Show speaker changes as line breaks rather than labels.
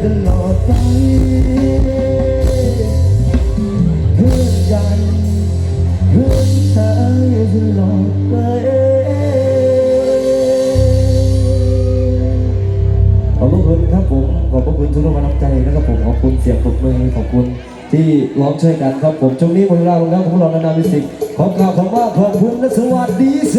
ไปเพื่อนกันเพื่อนชายตลอดไปขอบพระคุณครับผมขอบพระคุณทุกกำลังใจนะครับผมขอบคุณเสียงปรบมือขอบคุณที่ร้องช่วยกันครับผมช่วงนี้หมดเวลาลงแล้วผมรอนานามิสิกขอกล่าวคำว่าขอบคุณและสวัสดีเซ